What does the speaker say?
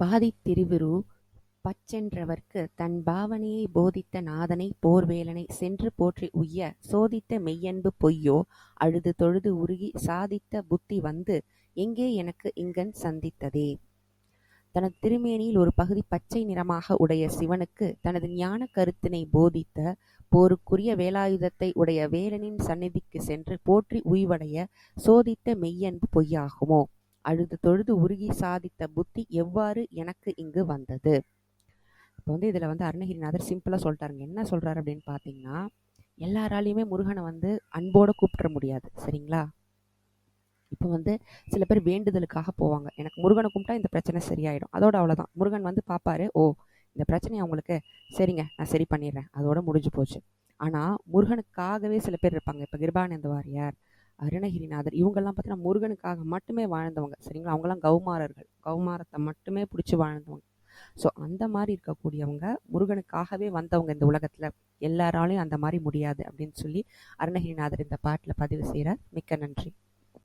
பாதித் திருவுரு பச்சென்றவர்க்குத் தன் பாவனையைப் போதித்த நாதனைப் போர்வேலனைச் சென்று போற்றி உய்ய சோதித்த மெய்யன்பு பொய்யோ அழுது தொழுது உருகிச் சாதித்த புத்தி வந்து எங்கே எனக்கு இங்கன் சந்தித்ததே. தனது திருமேனியில் ஒரு பகுதி பச்சை நிறமாக உடைய சிவனுக்கு தனது ஞானக் கருத்தினைப் போதித்த போருக்குரிய வேலாயுதத்தை உடைய வேலனின் சந்நிதிக்குச் சென்று போற்றி உய்வடைய சோதித்த மெய்யன்பு பொய்யாகுமோ? அழுது தொழுது உருகி சாதித்த புத்தி எவ்வாறு எனக்கு இங்கு வந்தது? இப்போ வந்து இதில் வந்து அருணகிரிநாதர் சிம்பிளாக சொல்லிட்டாருங்க. என்ன சொல்கிறாரு அப்படின்னு பார்த்தீங்கன்னா எல்லாராலையுமே முருகனை வந்து அன்போடு கூப்பிட முடியாது. சரிங்களா? இப்போ வந்து சில பேர் வேண்டுதலுக்காக போவாங்க. எனக்கு முருகனை கும்பிட்டா இந்த பிரச்சனை சரியாயிடும். அதோட அவ்வளோதான் முருகன் வந்து பார்ப்பாரு ஓ இந்த பிரச்சனை அவங்களுக்கு சரிங்க நான் சரி பண்ணிடுறேன். அதோட முடிஞ்சு போச்சு. ஆனால் முருகனுக்காகவே சில பேர் இருப்பாங்க. இப்போ கிருபானந்த வாரியார் அருணகிரிநாதர். இவங்கெல்லாம் பார்த்தீங்கன்னா முருகனுக்காக மட்டுமே வாழ்ந்தவங்க. சரிங்களா? அவங்கெல்லாம் கௌமாரர்கள். கௌமாரத்தை மட்டுமே பிடிச்சி வாழ்ந்தவங்க. ஸோ அந்த மாதிரி இருக்கக்கூடியவங்க முருகனுக்காகவே வந்தவங்க இந்த உலகத்தில். எல்லாராலையும் அந்த மாதிரி முடியாது அப்படின்னு சொல்லி அருணகிரிநாதர் இந்த பாட்டில் பதிவு செய்கிறார் மிக்க நன்றி.